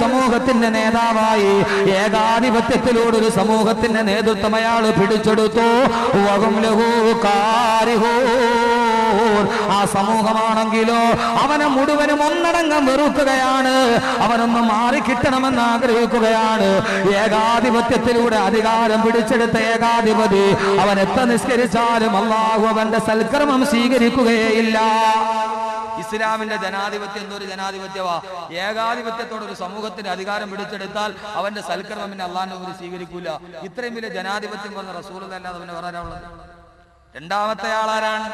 സമൂഹത്തിന്റെ നേതാവായി ഏകാധിപത്യത്തിലൂടെ ഒരു സമൂഹത്തിന്റെ നേതൃത്വം അയാൾ പിടിച്ചെടുത്തു. ആ സമൂഹമാണെങ്കിലോ അവനെ മുഴുവനും ഒന്നടങ്കം വെറുക്കുകയാണ്. അവനൊന്ന് മാറിക്കിട്ടണമെന്ന് ആഗ്രഹിക്കുകയാണ്. ഏകാധിപത്യത്തിലൂടെ അധികാരം പിടിച്ചെടുത്ത ഏകാധിപതി അവൻ എത്ര നിസ്കരിച്ചാലും അള്ളാഹു അവന്റെ സൽക്കർമ്മം സ്വീകരിക്കുകയില്ല ഇസ്ലാമിന്റെ ജനാധിപത്യം എന്തൊരു ജനാധിപത്യവാ ഏകാധിപത്യത്തോടെ ഒരു സമൂഹത്തിന്റെ അധികാരം പിടിച്ചെടുത്താൽ അവന്റെ സൽക്കർമ്മം പിന്നെ അള്ളാഹിന്റെ മുമ്പിൽ സ്വീകരിക്കൂല. ഇത്രയും വലിയ ജനാധിപത്യം പറഞ്ഞ റസൂൽ തന്നെ അവന് പറയാനുള്ളത് രണ്ടാമത്തെ ആളാരാണ്?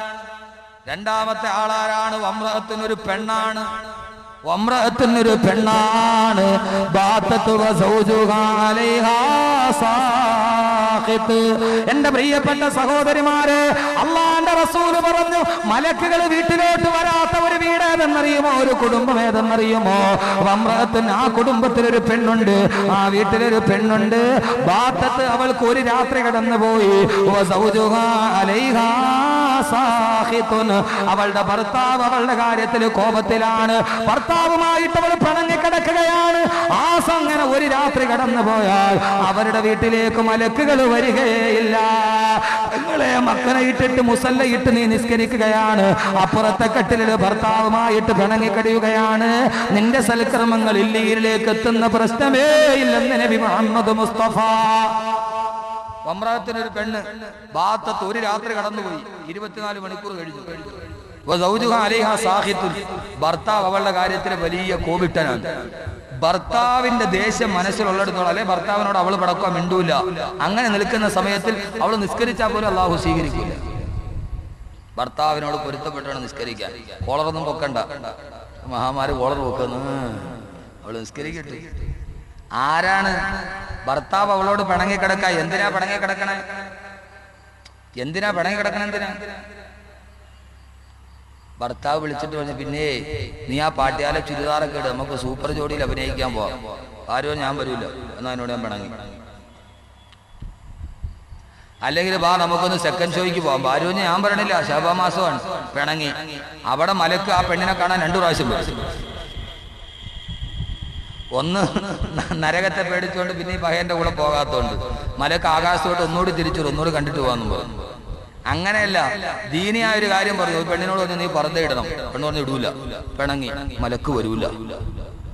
രണ്ടാമത്തെ ആളാരാണ് വമ്രഹത്തിനൊരു പെണ്ണാണ്. വമ്രഹത്തിനൊരു പെണ്ണാണ്. എന്റെ പ്രിയപ്പെട്ട സഹോദരിമാരെ അള്ളാന്റെ റസൂൽ പറഞ്ഞു മലക്കുകൾ വീട്ടിലോട്ട് വരാത്ത ഒരു വീട് ഏതെന്നറിയുമോ ഒരു കുടുംബം ഏതെന്നറിയുമോ? വമ്രത്തിന് ആ കുടുംബത്തിൽ ഒരു പെണ്ണുണ്ട്. ആ വീട്ടിലൊരു പെണ്ണുണ്ട്. ബാത്തത്ത് അവൾക്ക് ഒരു രാത്രി കടന്നുപോയി. അവളുടെ ഭർത്താവ് അവളുടെ കാര്യത്തിൽ കോപത്തിലാണ്. ഭർത്താവുമായിട്ട് അവൾ പണഞ്ഞു കിടക്കുകയാണ്. ആ അങ്ങനെ ഒരു രാത്രി കടന്നു പോയാൽ അവരുടെ വീട്ടിലേക്ക് മലക്കുകൾ വരികയില്ല. മക്കളെ ഇട്ടിട്ട് മുസല്ല ഇട്ട് നീ നിസ്കരിക്കുകയാണ്. അപ്പുറത്തെ കട്ടിലിൽ ഭർത്താവുമായിട്ട് പിണങ്ങിക്കടിയുകയാണ് നിന്റെ സൽക്രമങ്ങൾ ഇല്ലയിലേക്ക് എത്തുന്ന പ്രശ്നമേ ഇല്ലെന്ന് നബി മുഹമ്മദ് മുസ്തഫ. വമ്രാത്തിനൊരു പെണ്ണ് ബാത്തത്ത് ഒരു രാത്രി കടന്നുപോയി. ഇരുപത്തിനാല് മണിക്കൂർ കഴിഞ്ഞു. അലൈഹ സാഹിത്തുൽ. ഭർത്താവ് അവളുടെ കാര്യത്തിൽ വലിയ കോപിട്ടനാണ്. ഭർത്താവിന്റെ ദേഷ്യം മനസ്സിലുള്ളിടത്തോളം അല്ലെ ഭർത്താവിനോട് അവൾ പടക്കുക മിണ്ടൂല. അങ്ങനെ നിൽക്കുന്ന സമയത്തിൽ അവൾ നിസ്കരിച്ചാൽ പോലും അള്ളാഹു സ്വീകരിക്കില്ല ഭർത്താവിനോട് പൊരുത്തപ്പെട്ടാണ് നിസ്കരിക്കാൻ. കോളറൊന്നും പൊക്കണ്ട. മഹാമാര് കോളർ പൊക്കുന്നു. അവൾ നിസ്കരിക്കട്ടെ. ആരാണ് ഭർത്താവ് അവളോട് പിണങ്ങി കിടക്ക എന്തിനാ പിണങ്ങി കിടക്കണേ എന്തിനാ പിണങ്ങി കിടക്കണേ എന്തിനാ? ഭർത്താവ് വിളിച്ചിട്ട് പറഞ്ഞു പിന്നെ നീ ആ പാട്ടിയാലെ ചുരിദാറൊക്കെ ഇട് നമുക്ക് സൂപ്പർ ജോഡിയിൽ അഭിനയിക്കാൻ പോവാം. ആരോ ഞാൻ വരില്ല എന്നാ എന്നോട് ഞാൻ പിണങ്ങി. അല്ലെങ്കിൽ വാ നമുക്കൊന്ന് സെക്കൻഡ് ഷോയ്ക്ക് പോവാം. ഭാര്യ ഞാൻ പറയണില്ല ശാപമാസമാണ് പിണങ്ങി. അവിടെ മലക്ക് ആ പെണ്ണിനെ കാണാൻ രണ്ടു പ്രാവശ്യം ഒന്ന് നരകത്തെ പേടിച്ചുകൊണ്ട് പിന്നെ ഈ പഹയന്റെ കൂടെ പോകാത്തോണ്ട്. മലക്ക് ആകാശത്തോട്ട് ഒന്നുകൂടി തിരിച്ചു ഒന്നുകൂടി കണ്ടിട്ട് പോകാന്നും പറഞ്ഞു. അങ്ങനെയല്ല ദീനിയായ ഒരു കാര്യം പറഞ്ഞു. പെണ്ണിനോട് പറഞ്ഞു നീ പറന്തേ ഇടണം. പെണ്ണ് പറഞ്ഞു ഇടൂല. പിണങ്ങി മലക്ക് വരൂല.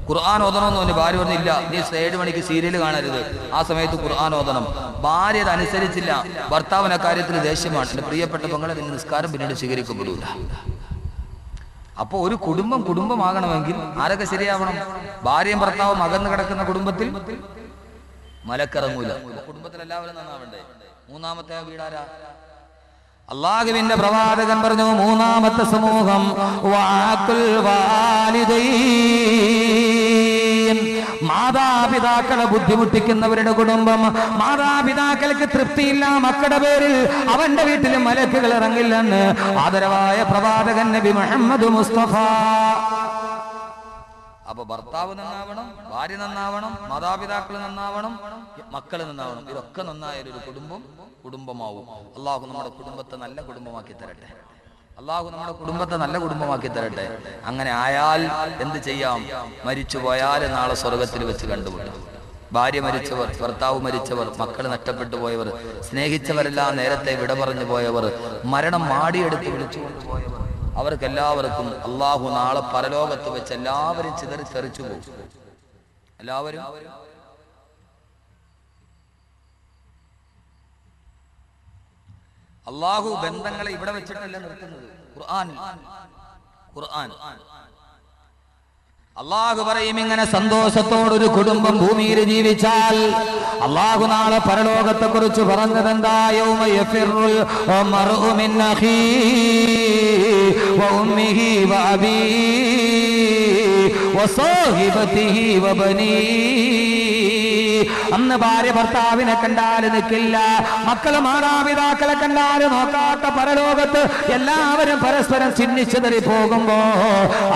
ഖുർആൻ ഓതണമെന്ന് പറഞ്ഞു ഭാര്യ പറഞ്ഞില്ല. നീ ഏഴ് മണിക്ക് സീരിയൽ കാണരുത്. ആ സമയത്ത് ഖുർആൻ ഓതണം. ഭാര്യ അത് അനുസരിച്ചില്ല ഭർത്താവിന് അക്കാര്യത്തിൽ ദേഷ്യമാണ്. എന്റെ പ്രിയപ്പെട്ട പെങ്ങളെ നിന്റെ നിസ്കാരം പിന്നീട് സ്വീകരിക്കപ്പെടൂല. അപ്പൊ ഒരു കുടുംബം കുടുംബമാകണമെങ്കിൽ ആരൊക്കെ ശരിയാവണം? ഭാര്യയും ഭർത്താവും അകന്നു കിടക്കുന്ന കുടുംബത്തിൽ മലക്കിറങ്ങൂല. കുടുംബത്തിൽ എല്ലാവരും നന്നാവണ്ടേ? മൂന്നാമത്തെ വീടാരാ? അള്ളാഹുവിന്റെ പ്രവാചകൻ പറഞ്ഞു മൂന്നാമത്തെ സമൂഹം വാക്കുൽ. മാതാപിതാക്കളെ ബുദ്ധിമുട്ടിക്കുന്നവരുടെ കുടുംബം മാതാപിതാക്കൾക്ക് തൃപ്തിയില്ല മക്കളുടെ പേരിൽ അവന്റെ വീട്ടിൽ മലക്കുകൾ ഇറങ്ങില്ലെന്ന് ആദരവായ പ്രവാചകൻ നബി മുഹമ്മദ് മുസ്തഫ അപ്പൊ ഭർത്താവ് നന്നാവണം ഭാര്യ നന്നാവണം മാതാപിതാക്കൾ നന്നാവണം മക്കൾ നന്നാവണം. ഇതൊക്കെ നന്നായ ഒരു കുടുംബം കുടുംബമാവും. അള്ളാഹു നമ്മുടെ കുടുംബത്തെ നല്ല കുടുംബമാക്കി തരട്ടെ. അള്ളാഹു നമ്മുടെ കുടുംബത്തെ നല്ല കുടുംബമാക്കി തരട്ടെ. അങ്ങനെ ആയാൽ എന്ത് ചെയ്യാം? മരിച്ചു പോയാൽ നാളെ സ്വർഗത്തിൽ വെച്ച് കണ്ടുമുട്ടും. ഭാര്യ മരിച്ചവർ ഭർത്താവ് മരിച്ചവർ മക്കൾ നഷ്ടപ്പെട്ടു പോയവർ സ്നേഹിച്ചവരെല്ലാം നേരത്തെ വിട പറഞ്ഞു പോയവർ മരണം മാടിയെടുത്ത് വിളിച്ചു പോയവർ അവർക്ക് എല്ലാവർക്കും അള്ളാഹു നാളെ പരലോകത്ത് വെച്ച് എല്ലാവരും ചിതറി തെറിച്ചു പോകും. എല്ലാവരും? അള്ളാഹു ബന്ധങ്ങളെ ഇവിടെ വെച്ചിട്ടല്ല നിർത്തുന്നത്. ഖുർആൻ ഖുർആൻ. അള്ളാഹു പറയും ഇങ്ങനെ സന്തോഷത്തോടൊരു കുടുംബം ഭൂമിയിൽ ജീവിച്ചാൽ അള്ളാഹു നാളെ പരലോകത്തെ കുറിച്ച് പറഞ്ഞതെന്താ? യൗമ അന്ന് ഭാര്യ ഭർത്താവിനെ കണ്ടാൽ നിൽക്കില്ല. മക്കൾ മാതാപിതാക്കളെ കണ്ടാൽ നോക്കാത്ത പരലോകത്ത് എല്ലാവരും പരസ്പരം ചിഹ്നിച്ചതറി പോകുമ്പോ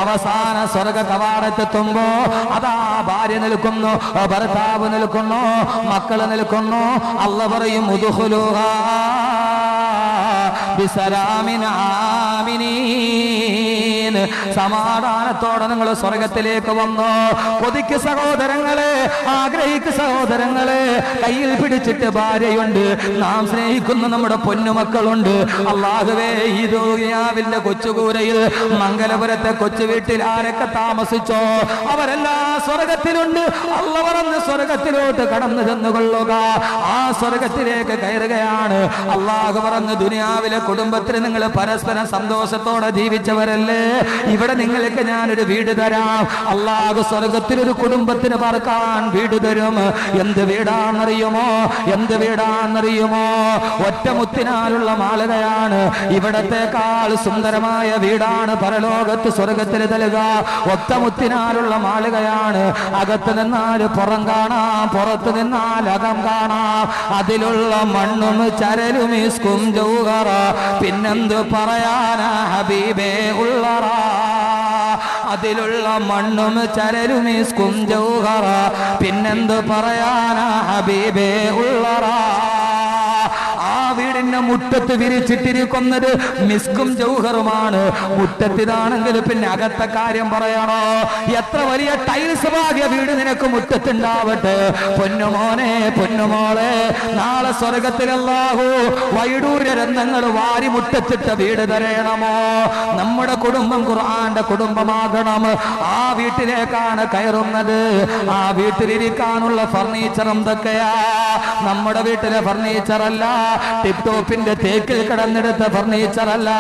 അവസാന സ്വർഗ കവാടത്തെത്തുമ്പോ അതാ ഭാര്യ നിൽക്കുന്നു ഭർത്താവ് നിൽക്കുന്നു മക്കൾ നിൽക്കുന്നു. അല്ല പറയും ഉദുഹുലുഹാ ബിസലാമിൻ ആമിനീൻ. സമാധാനത്തോടെ നിങ്ങൾ സ്വർഗത്തിലേക്ക് വന്നോ. കൊതിക്ക് സഹോദരങ്ങളെ ആഗ്രഹിക്ക് സഹോദരങ്ങളെ കയ്യിൽ പിടിച്ചിട്ട് ഭാര്യയുണ്ട്. നാം സ്നേഹിക്കുന്ന നമ്മുടെ പൊന്നുമക്കളുണ്ട്. അള്ളാഹുവേ ഈ ദുനിയാവിന്റെ കൊച്ചുകൂരയിൽ മംഗലപുരത്തെ കൊച്ചു വീട്ടിൽ ആരൊക്കെ താമസിച്ചോ? അവരെല്ലാം സ്വർഗത്തിലുണ്ട്. അള്ള പറഞ്ഞ് സ്വർഗത്തിലോട്ട് കടന്നു ചെന്നുകൊള്ളുക ആ സ്വർഗത്തിലേക്ക് കയറുകയാണ്. അള്ളാഹു പറഞ്ഞ് ദുനിയാവിലെ കുടുംബത്തിൽ നിങ്ങൾ പരസ്പരം സന്തോഷത്തോടെ ജീവിച്ചവരല്ലേ? ഇവിടെ നിങ്ങൾക്ക് ഞാനൊരു വീട് തരാം. അള്ളാഹു സ്വർഗത്തിൽ ഒരു കുടുംബത്തിന് പറക്കാൻ വീട് തരും. എന്ത് വീടാണെന്നറിയുമോ? എന്ത് വീടാണെന്നറിയുമോ? ഒറ്റമുത്തിനാലുള്ള മാളികയാണ് ഇവിടത്തെക്കാൾ സുന്ദരമായ വീടാണ് പരലോകത്ത് സ്വർഗത്തിൽ നൽകുക ഒറ്റമുത്തിനാലുള്ള മാളികയാണ് അകത്ത് നിന്നാൽ പുറം കാണാം പുറത്ത് നിന്നാൽ അകം കാണാം. അതിലുള്ള മണ്ണും ചരലും ഇസ്കും പിന്നെന്ത് പറയാനാ ഹബീബേ ഉള്ളറ? അതിലുള്ള മണ്ണും ചരലും ഇസ്കും ജൗഹറ പിന്നെന്ത് പറയാനാ ഹബീബേ ഉള്ളറ? വീടിന്റെ മുറ്റത്ത് വിരിച്ചിട്ടിരിക്കുന്നത് മിസ്കും ജൗഹറുമാണ്. മുറ്റത്തിതാണെങ്കിൽ പിന്നെ അകത്ത കാര്യം പറയണോ? എത്ര വലിയ ടൈൽസ് ഭാഗ്യ വീട് നിനക്ക് മുറ്റത്തുണ്ടാവട്ടെ? പൊന്നുമോനെ പൊന്നുമോളെ നാളെ സ്വർഗത്തിലല്ലാഹു വൈഡൂര്യ രത്നങ്ങൾ വാരി മുറ്റത്തിട്ട വീട് തരയണമോ? നമ്മുടെ കുടുംബം ഖുർആന്റെ കുടുംബമാകണം. ആ വീട്ടിലേക്കാണ് കയറുന്നത്. ആ വീട്ടിലിരിക്കാനുള്ള ഫർണിച്ചർ എന്തൊക്കെയാ നമ്മുടെ വീട്ടിലെ ഫർണിച്ചർ അല്ല ടിപ് ടോപ്പിന്റെ തേക്കിൽ കിടന്നെടുത്ത ഫർണിച്ചർ അല്ല.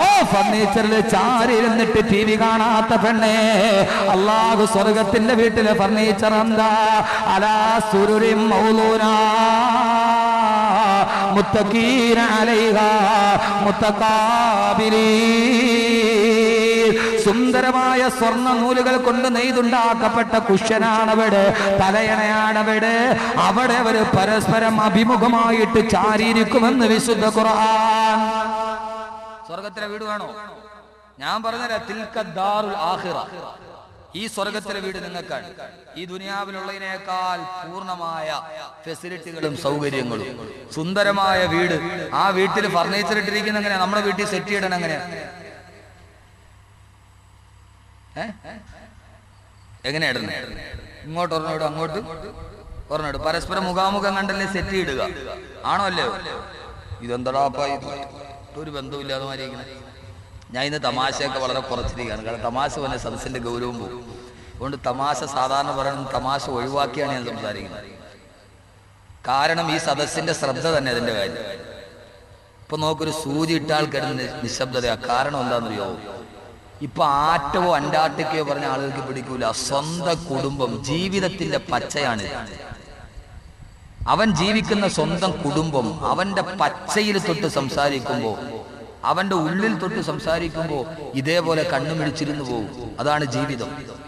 ഓ ഫർണിച്ചറിൽ ചാരിരുന്നിട്ട് ടി വി കാണാത്ത പെണ്ണേ. അള്ളാഹു സ്വർഗത്തിന്റെ വീട്ടിലെ ഫർണിച്ചർ എന്താ? അലാ സുരുരിം മൗലൂനാ. മുത്തക്കീന അലൈഹ മുത്തക്കാബിലീ സുന്ദരമായ സ്വർണ നൂലുകൾ കൊണ്ട് നെയ്തുണ്ടാക്കപ്പെട്ട കുഷ്യനാണവിടെ തലയണയാണവിടെ. അവിടെ അവർ പരസ്പരം അഭിമുഖമായിട്ട് ചാരിയിരിക്കുമെന്ന് വിശുദ്ധ ഖുർആൻ. സ്വർഗത്തിലെ വീട് വേണോ? ഞാൻ പറഞ്ഞില്ല തിൽക്ക ദാറുൽ ആഖിറ. ഈ സ്വർഗത്തിലെ വീട് നിങ്ങൾക്കാണ്. ഈ ദുനിയാവിലുള്ളതിനേക്കാൾ പൂർണമായ ഫെസിലിറ്റികളും സൗകര്യങ്ങളും. സുന്ദരമായ വീട്. ആ വീട്ടിൽ ഫർണിച്ചർ ഇട്ടിരിക്കുന്ന എങ്ങനെയാ? നമ്മുടെ വീട്ടിൽ സെറ്റ് ചെയ്യണം എങ്ങനെയാ? എങ്ങനെയാ ഇങ്ങോട്ട് ഒരെണ്ണം അങ്ങോട്ട് ഒരെണ്ണം പരസ്പരം മുഖാമുഖം കണ്ടല്ലേ സെറ്റ് ഇടുക ആണോ അല്ലേ ഇതെന്താടാ ഇത്? ഒരു ബന്ധവുമില്ലാതെ മാറിയിരിക്കുന്നത് ഞാൻ ഇന്ന് തമാശയൊക്കെ വളരെ കുറച്ചിരിക്കുകയാണ്. കാരണം തമാശ പോലെ സദസ്സിന്റെ ഗൗരവം പോകും. അതുകൊണ്ട് തമാശ സാധാരണ പറയുന്നത് തമാശ ഒഴിവാക്കിയാണ് ഞാൻ സംസാരിക്കുന്നത്. കാരണം ഈ സദസ്സിന്റെ ശ്രദ്ധ തന്നെ അതിന്റെ കാര്യം. ഇപ്പൊ നോക്കൊരു സൂചി ഇട്ടാൽ കിടന്ന് നിശബ്ദതയാ കാരണം എന്താണെന്നറിയോ? ഇപ്പൊ ആറ്റവോ അന്റാർട്ടിക്കയോ പറഞ്ഞ ആളുകൾക്ക് പിടിക്കൂല. സ്വന്തം കുടുംബം ജീവിതത്തിന്റെ പച്ചയാണ് അവൻ ജീവിക്കുന്ന സ്വന്തം കുടുംബം അവന്റെ പച്ചയിൽ തൊട്ട് സംസാരിക്കുമ്പോ അവന്റെ ഉള്ളിൽ തൊട്ട് സംസാരിക്കുമ്പോ ഇതേപോലെ കണ്ണു മിടിച്ചിരുന്നു പോകും അതാണ് ജീവിതം.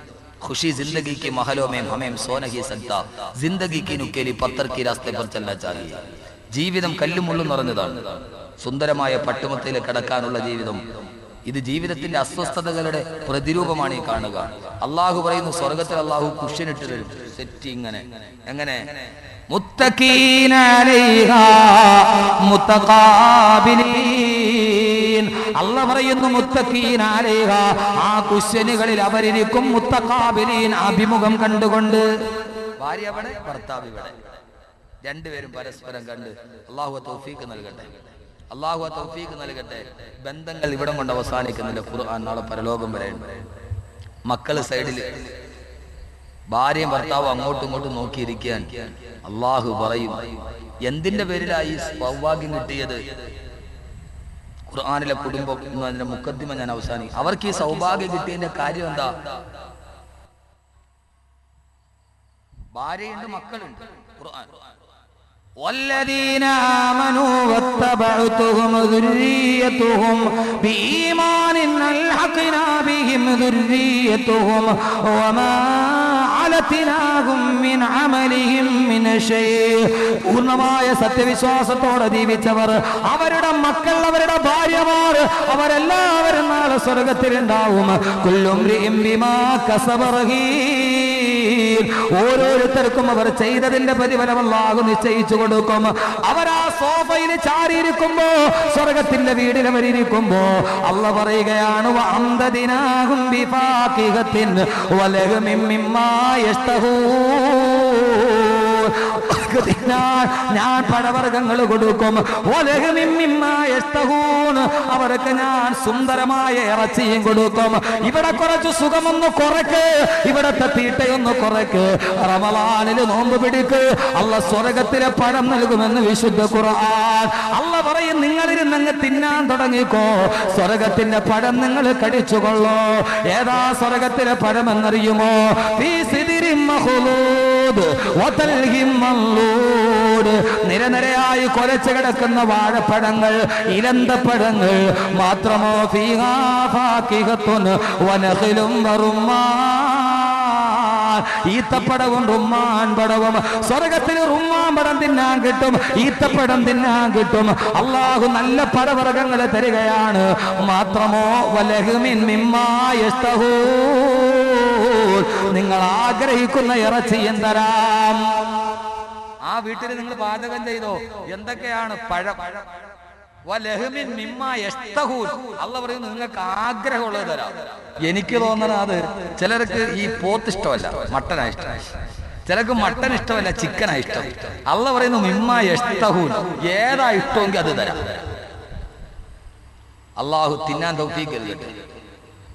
ഖുഷി ജിന്ദഗിക്ക് के ഹമേം സോനഹി हमें ജിന്ദഗിക്ക് നുക്കേലി सकता जिंदगी की ചാലി. पत्थर की रास्ते ജീവിതം കല്ലുമുള്ളും നിറഞ്ഞതാണ്. സുന്ദരമായ പട്ടുമത്തയിൽ കിടക്കാനുള്ള ജീവിതം. ഇത് ജീവിതത്തിന്റെ അസ്വസ്ഥതകളുടെ പ്രതിരൂപമാണ് ഈ കാണുക. അള്ളാഹു പറയുന്നു സ്വർഗത്തിൽ അള്ളാഹു കുഷ്യനിട്ട് സെറ്റ് ഇങ്ങനെ. എങ്ങനെ? മുത്തക്കീനീ അല്ല പറയുന്നു മുത്തക്കീനാലേഹ ആ കുശ്യനുകളിൽ അവരിരിക്കും മുത്തക്കാബിലീൻ അഭിമുഖം കണ്ടുകൊണ്ട്. ഭാര്യ അവിടെ ഭർത്താവ് ഇവിടെ. രണ്ടുപേരും പരസ്പരം കണ്ട്. അള്ളാഹു തൗഫീക്ക് നൽകട്ടെ. അള്ളാഹു തൗഫീക്ക് നൽകട്ടെ. ബന്ധങ്ങൾ ഇവിടം കൊണ്ട് അവസാനിക്കുന്നില്ല ഖുർആൻ നാളെ പരലോകം വരെ. മക്കൾ സൈഡിൽ ഭാര്യയും ഭർത്താവും അങ്ങോട്ടും ഇങ്ങോട്ടും നോക്കിയിരിക്കാൻ അള്ളാഹു പറയും എന്തിന്റെ പേരിലായി സൗഭാഗ്യം കിട്ടിയത്? ഖുർആാനിലെ കുടുംബം എന്ന് അതിന്റെ മുക്കദ്ദിമ ഞാൻ അവസാനി. അവർക്ക് ഈ സൗഭാഗ്യം കിട്ടിയതിന്റെ കാര്യം എന്താ? ഭാര്യയുണ്ട് മക്കളുണ്ട്. ഖുർആൻ. والذين آمنوا واتبعتهم ذريتهم بإيمان ألحقنا بهم ذريتهم وما علتناهم من عملهم من شيء പൂർണ്ണമായ സത്യവിശ്വാസത്തോടെ ജീവിച്ചവർ അവരുടെ മക്കൾ അവരുടെ ഭാര്യമാർ അവരെല്ലാവരും നാളെ സ്വർഗത്തിലുണ്ടാവും കുല്ലും ബിമാ കസബറഹീ ഓരോരുത്തർക്കും അവർ ചെയ്തതിന്റെ പ്രതിഫലം അല്ലാഹു നിശ്ചയിച്ചു കൊടുക്കും. അവർ ആ സോഫയിൽ ചാരിയിരിക്കുമ്പോ സ്വർഗത്തിന്റെ വീടിൽ അവരിയ്ക്കുമ്പോ അല്ല പറയുകയാണ് അന്തദിനാകും യസ്തഹൂ തിന്നാൻ ഞാൻ പഴവർഗങ്ങൾ കൊടുക്കും. അവർക്ക് ഞാൻ സുന്ദരമായ ഇറച്ചിയും കൊടുക്കും. ഇവിടെ കുറച്ച് സുഖമൊന്ന് കുറക്ക്. ഇവിടത്തെ തീട്ടയൊന്ന് കുറക്ക്. റമലാനിൽ നോമ്പ് പിടിക്ക്. അല്ല സ്വർഗത്തിലെ പഴം നൽകുമെന്ന് വിശുദ്ധ ഖുർആൻ. അല്ല പറയും നിങ്ങളിരുന്നങ്ങ് തിന്നാൻ തുടങ്ങിക്കോ. സ്വർഗത്തിന്റെ പഴം നിങ്ങൾ കടിച്ചുകൊള്ളോ. ഏതാ സ്വർഗത്തിലെ പഴം എന്നറിയുമോ ഫീ നിരനിരയായി കൊലച്ചു കിടക്കുന്ന വാഴപ്പഴങ്ങൾ ഇലന്തപ്പഴങ്ങൾ മാത്രമോ വറുമ്മാൻ ഈത്തപ്പടവും റുമ്മാൻ പടവും. സ്വർഗത്തിൽ റുമ്മാൻ പടം തിന്നാൻ കിട്ടും ഈത്തപ്പടം തിന്നാൻ കിട്ടും. അള്ളാഹു നല്ല പടവർഗങ്ങൾ തരികയാണ്. മാത്രമോ വലഹുമിൻ മിമ്മായസ്തഹൂ നിങ്ങൾ ആഗ്രഹിക്കുന്ന ഇറച്ചിയും തരാം. ആ വീട്ടിൽ നിങ്ങൾ പാചകം ചെയ്തോ? എന്തൊക്കെയാണ് പഴ? പഴ അല്ല പറയുന്നു നിങ്ങൾക്ക് ആഗ്രഹമുള്ളത് തരാം. എനിക്ക് തോന്നുന്നത് അത് ചിലർക്ക് ഈ പോത്ത് ഇഷ്ടമല്ല മട്ടനാ ഇഷ്ടം. ചിലർക്ക് മട്ടൻ ഇഷ്ടമല്ല ചിക്കനാ ഇഷ്ടം. അല്ല പറയുന്നു മിമ്മ യസ്തഹൂൻ ഏതാ ഇഷ്ടമെങ്കിൽ അത് തരാം. അള്ളാഹു തിന്നാൻ തൗഫീക്ക്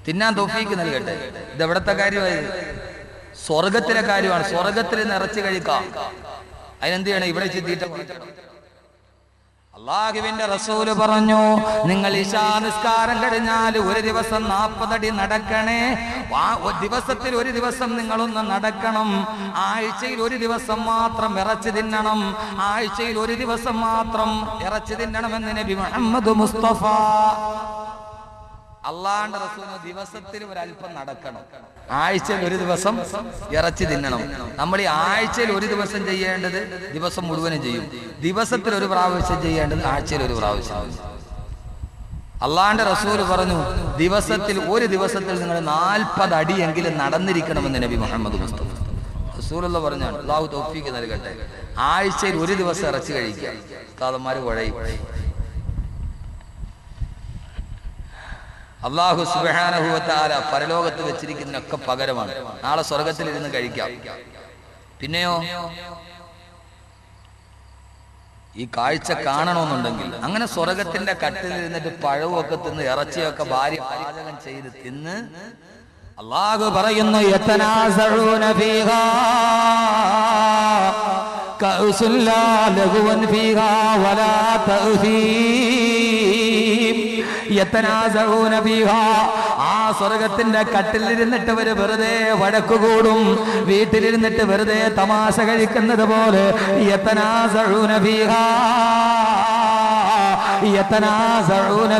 തിന്നാൻ തോഫീക്ക് നൽകട്ടെ. ഇത് എവിടത്തെ കാര്യമായത് സ്വർഗത്തിലെ കാര്യമാണ്. സ്വർഗത്തിൽ നിറച്ചു കഴിക്കാം. അതിനെന്ത് ചെയ്യണം? ഇവിടെ ചിന്തിയിട്ട് അള്ളാഹുവിന്റെ റസൂൽ പറഞ്ഞു നിങ്ങൾ ഇശാ നിസ്കാരം കഴിഞ്ഞാൽ ഒരു ദിവസം നാൽപ്പതടി നടക്കണേ. ദിവസത്തിൽ ഒരു ദിവസം നിങ്ങളൊന്ന് നടക്കണം. ആഴ്ചയിൽ ഒരു ദിവസം മാത്രം ഇറച്ചി തിന്നണം. ആഴ്ചയിൽ ഒരു ദിവസം മാത്രം ഇറച്ചി തിന്നണമെന്ന് നബി മുഹമ്മദ് മുസ്തഫ അള്ളാന്റെ റസൂൽ ദിവസത്തിൽ ഒരല്പം നടക്കണം. ആഴ്ചയിൽ ഒരു ദിവസം ഇറച്ചി തിന്നണം. നമ്മൾ ഈ ആഴ്ചയിൽ ഒരു ദിവസം ചെയ്യേണ്ടത് ദിവസം മുഴുവനും ചെയ്യും. ദിവസത്തിൽ ഒരു പ്രാവശ്യം ചെയ്യേണ്ടത് ആഴ്ചയിൽ ഒരു പ്രാവശ്യം അള്ളാന്റെ റസൂൽ പറഞ്ഞു ദിവസത്തിൽ ഒരു ദിവസത്തിൽ നിങ്ങൾ നാൽപ്പത് അടിയെങ്കിലും നടന്നിരിക്കണമെന്ന് നബി മുഹമ്മദ് മുസ്തഫ. റസൂലുള്ള അള്ളാഹു തോഫിക്ക് നൽകട്ടെ. ആഴ്ചയിൽ ഒരു ദിവസം ഇറച്ചി കഴിക്കുക. കാതന്മാര് കുഴയും അള്ളാഹു സുബാനഹുവത്താര പരലോകത്ത് വെച്ചിരിക്കുന്നതിനൊക്കെ പകരമാണ്. നാളെ സ്വർഗത്തിൽ ഇരുന്ന് കഴിക്കാം. പിന്നെയോ? ഈ കാഴ്ച കാണണമെന്നുണ്ടെങ്കിൽ അങ്ങനെ സ്വർഗത്തിന്റെ കട്ടിൽ ഇരുന്നിട്ട് പഴവുമൊക്കെ തിന്ന് ഇറച്ചിയൊക്കെ ഭാര്യ പാചകം ചെയ്ത് തിന്ന് അള്ളാഹു പറയുന്നു ഫീഹാ ആ സ്വർഗത്തിന്റെ കട്ടിലിരുന്നിട്ട് അവർ വെറുതെ വഴക്കുകൂടും വീട്ടിലിരുന്നിട്ട് വെറുതെ തമാശ കഴിക്കുന്നത് പോലെ യത്തനാസഊന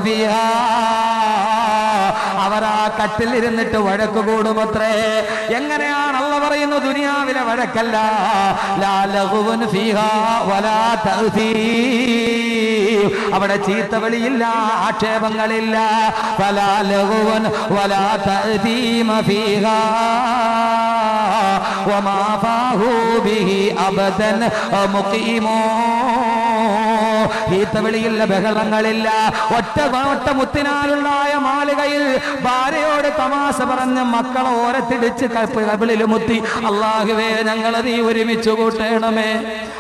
ഫീഹാ. ആ കട്ടിലിരുന്നിട്ട് വഴക്ക് കൂടുമത്രേ. എങ്ങനെയാണ് അള്ള പറയുന്നു ദുനിയാവിലെ വഴക്കല്ല. അവിടെ ചീത്ത ചീത്തവിളിയില്ല ആക്ഷേപങ്ങളില്ല. ഒമാ വലാ തഅ്തീമ ഫീഹാ. മുഖീമോ. ഈത്തവിളിയില്ല ബഹളങ്ങളില്ല. ഒറ്റ വാട്ട മുത്തിനാലുണ്ടായ മാളികയിൽ ഭാര്യയോട് തമാശ പറഞ്ഞ് മക്കളെ ഓരത്തിടിച്ച് കപിളിൽ മുത്തി അള്ളാഹുവേ ഞങ്ങളെ നീ ഒരുമിച്ച് കൂട്ടേണമേ.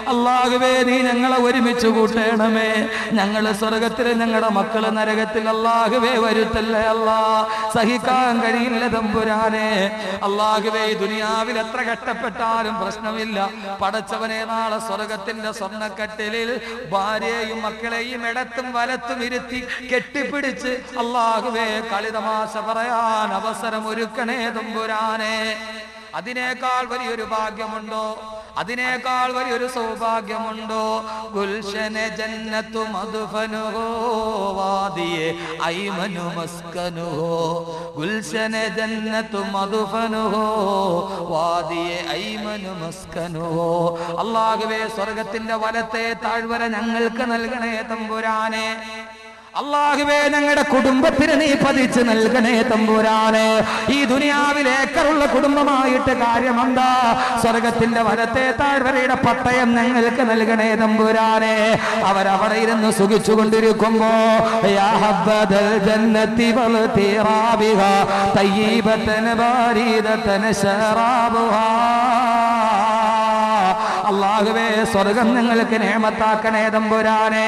അള്ളാഹുവേ നീ ഞങ്ങളെ ഒരുമിച്ച് കൂട്ടേണമേ. ഞങ്ങൾ സ്വർഗത്തിൽ ഞങ്ങളുടെ മക്കൾ നരകത്തിൽ അള്ളാഹുവേ വരുത്തല്ലേ അല്ലാ. സഹിക്കാൻ കഴിയില്ല തമ്പുരാനെ. അള്ളാഹുവേ ദുനിയാവിൽ എത്ര കഷ്ടപ്പെട്ടാലും പ്രശ്നമില്ല. പടച്ചവനെ നാളെ സ്വർഗത്തിന്റെ സ്വർണക്കട്ടിലിൽ ഭാര്യയെയും മക്കളെയും ഇടത്തും വലത്തും ഇരുത്തി കെട്ടിപ്പിടിച്ച് അള്ളാഹുവേ കളിതമാശ പറയാൻ അവസരം ഒരുക്കണേ തമ്പുരാനെ. അതിനേക്കാൾ വലിയൊരു ഭാഗ്യമുണ്ടോ? അതിനേക്കാൾ വലിയൊരു സൗഭാഗ്യമുണ്ടോ? ഗുൽഷനെ ജന്നത്തു മധുഫനുഹോ വാദിയെ ഐമനു മസ്കനുഹോ? ഗുൽഷനെ ജന്നത്തു മധുഫനുഹോ വാദിയെ ഐമനു മസ്കനുഹോ? അള്ളാഹുവേ സ്വർഗത്തിന്റെ വലത്തെ താഴ്വര ഞങ്ങൾക്ക് നൽകണേ തമ്പുരാനെ. അള്ളാഹുവേ ഞങ്ങളുടെ കുടുംബത്തിന് നീ പതിച്ച് നൽകണേ തമ്പുരാനെ. ഈ ദുനിയാവിലേക്കറുള്ള കുടുംബമായിട്ട് കാര്യമെന്താ? സ്വർഗത്തിന്റെ വലത്തെ താഴ്വരയുടെ പട്ടയം ഞങ്ങൾക്ക് നൽകണേ തമ്പുരാനെ. അവരവിടെ ഇരുന്ന് ജന്നത്തി വൽതിറാബിഹ തയ്യിബത്തൻ ബാരിദത്തൻ ശറാബുഹാ. അള്ളാഹുവേ സ്വർഗം നിങ്ങൾക്ക് നേമത്താക്കണേ തമ്പുരാനെ.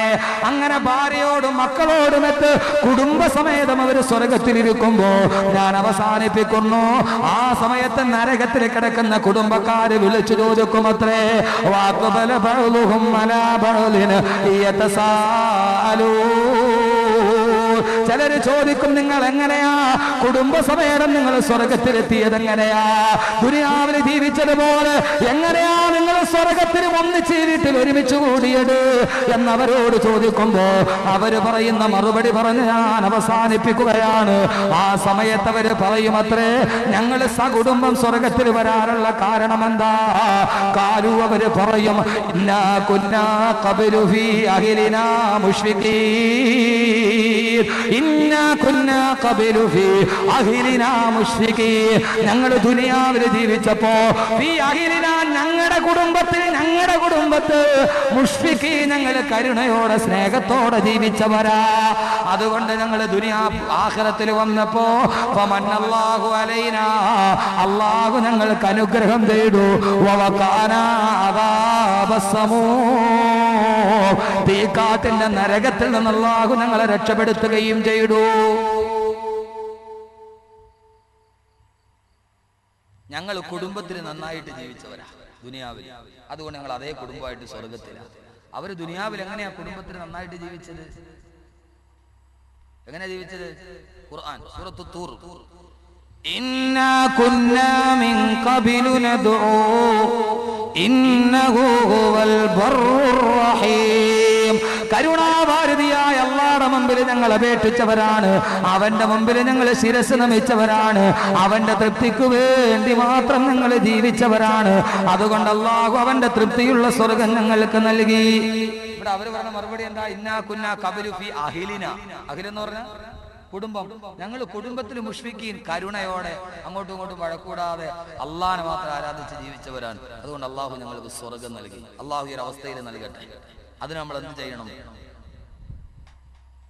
അങ്ങനെ ഭാര്യയോടും മക്കളോടും എത്ത് കുടുംബസമേതം അവർ സ്വർഗത്തിലിരിക്കുമ്പോ ഞാൻ അവസാനിപ്പിക്കുന്നു. ആ സമയത്ത് നരകത്തിൽ കിടക്കുന്ന കുടുംബക്കാര് വിളിച്ചു വാക്കുബല ബഹുലുഹും മലാബഹുലിന് യതസാലൂ ചിലര് ചോദിക്കും നിങ്ങൾ എങ്ങനെയാ? കുടുംബസമേതം നിങ്ങൾ സ്വർഗത്തിലെത്തിയത് എങ്ങനെയാ ദുരിയാവിന് ജീവിച്ചതുപോലെ എങ്ങനെയാ നിങ്ങൾ സ്വർഗത്തിന് ഒന്നിച്ച് ഈ വീട്ടിൽ ഒരുമിച്ച് കൂടിയത്? എന്നവരോട് ചോദിക്കുമ്പോ അവർ പറയുന്ന മറുപടി പറഞ്ഞ് ഞാൻ അവസാനിപ്പിക്കുകയാണ്. ആ സമയത്ത് അവർ പറയും അത്രേ ഞങ്ങൾ സകുടുംബം സ്വർഗത്തിൽ വരാനുള്ള കാരണം എന്താ കാലു അവർ പറയും കുന്നാ അഹിലിനാ ഇന്നാ ഞങ്ങൾ ദുനിയാവിൽ ജീവിച്ചപ്പോ ഈ ഞങ്ങളുടെ കുടുംബത്തിൽ ഞങ്ങളുടെ കുടുംബത്ത് മുഷ്ഫിക്ക് ഞങ്ങൾ കരുണയോടെ സ്നേഹത്തോടെ ജീവിച്ചവരാ. അതുകൊണ്ട് ഞങ്ങൾ ദുനിയാ ആഖിറത്തിൽ വന്നപ്പോ ഫമന്നല്ലാഹു അലൈനാ. അല്ലാഹു ഞങ്ങൾക്ക് അനുഗ്രഹം ചെയ്തു തീക്കാത്തിന്റെ നരകത്തിൽ നിന്ന് അല്ലാഹു ഞങ്ങളെ രക്ഷപ്പെടുത്തുകയും ചെയ്തു ഞങ്ങൾ കുടുംബത്തിൽ നന്നായിട്ട് ജീവിച്ചവരാ ദുനിയാവിൽ. അതുകൊണ്ട് ഞങ്ങൾ അതേ കുടുംബമായിട്ട് സ്വർഗത്തിലാണ് അവർ ദുനിയാവിൽ എങ്ങനെയാ കുടുംബത്തിൽ നന്നായിട്ട് ജീവിച്ചത്? എങ്ങനെ ജീവിച്ചത്? ഖുർആൻ സൂറത്തു തൂർ. കരുണാ മുമ്പിൽ ഞങ്ങൾ അപേക്ഷിച്ചവരാണ് അവന്റെ മുമ്പിൽ ഞങ്ങൾ ശിരസ് നമിച്ചവരാണ്. അവന്റെ തൃപ്തിക്ക് വേണ്ടി മാത്രം ഞങ്ങൾ ജീവിച്ചവരാണ്. അതുകൊണ്ട് അള്ളാഹു അവന്റെ തൃപ്തിയുള്ള സ്വർഗം ഞങ്ങൾക്ക് നൽകി. ഇവിടെ അവർ പറഞ്ഞ മറുപടി എന്താ? ഇന്നാ കുന്നാ കബലു ഫി അഹിലിന. അഹിലെന്ന് പറഞ്ഞ? കുടുംബം. ഞങ്ങൾ കുടുംബത്തിൽ മുഷ്ഫിക്കീൻ കരുണയോടെ അങ്ങോട്ടും ഇങ്ങോട്ടും വഴക്കൂടാതെ അള്ളാഹിനെ മാത്രം ആരാധിച്ച് ജീവിച്ചവരാണ്. അതുകൊണ്ട് അള്ളാഹു ഞങ്ങൾക്ക് സ്വർഗം നൽകി. അള്ളാഹു ഈ ഒരു അവസ്ഥയിൽ നൽകട്ടെ. അതിന് നമ്മൾ എന്ത് ചെയ്യണം?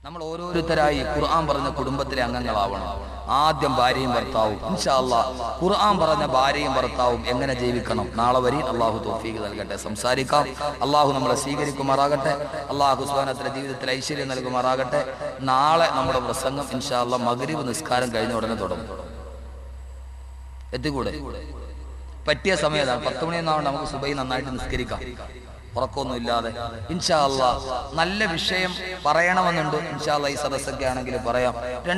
നമ്മൾ ഓരോരുത്തരായി ഖുർആൻ പറഞ്ഞ കുടുംബത്തിലെ അംഗങ്ങളാവണം. ആദ്യം ഭാര്യയും ഭർത്താവും. ഇൻഷാല്ല ഖുർആൻ പറഞ്ഞ ഭാര്യയും ഭർത്താവും എങ്ങനെ ജീവിക്കണം? നാളെ വരെ അള്ളാഹു തോഫീക്ക് നൽകട്ടെ. സംസാരിക്കാം. അള്ളാഹു നമ്മളെ സ്വീകരിക്കുമാറാകട്ടെ. അള്ളാഹു സ്വാനത്തിന്റെ ജീവിതത്തിൽ ഐശ്വര്യം നൽകുമാറാകട്ടെ. നാളെ നമ്മുടെ പ്രസംഗം ഇൻഷാല്ല മകരീവ് നിസ്കാരം കഴിഞ്ഞ ഉടനെ തുടങ്ങും. എത്തിക്കൂടെ? പറ്റിയ സമയത്താണ് പത്ത് മണിയൊന്നാവണ്ട നമുക്ക് സുബൈ നന്നായിട്ട് നിസ്കരിക്കാം. ഉറക്കമൊന്നും ഇൻഷാല്ല ഇൻഷാ അള്ളാ നല്ല വിഷയം പറയണമെന്നുണ്ട്. ഇൻഷാ അള്ളാ ഈ സദസ്സൊക്കെ ആണെങ്കിൽ പറയാം.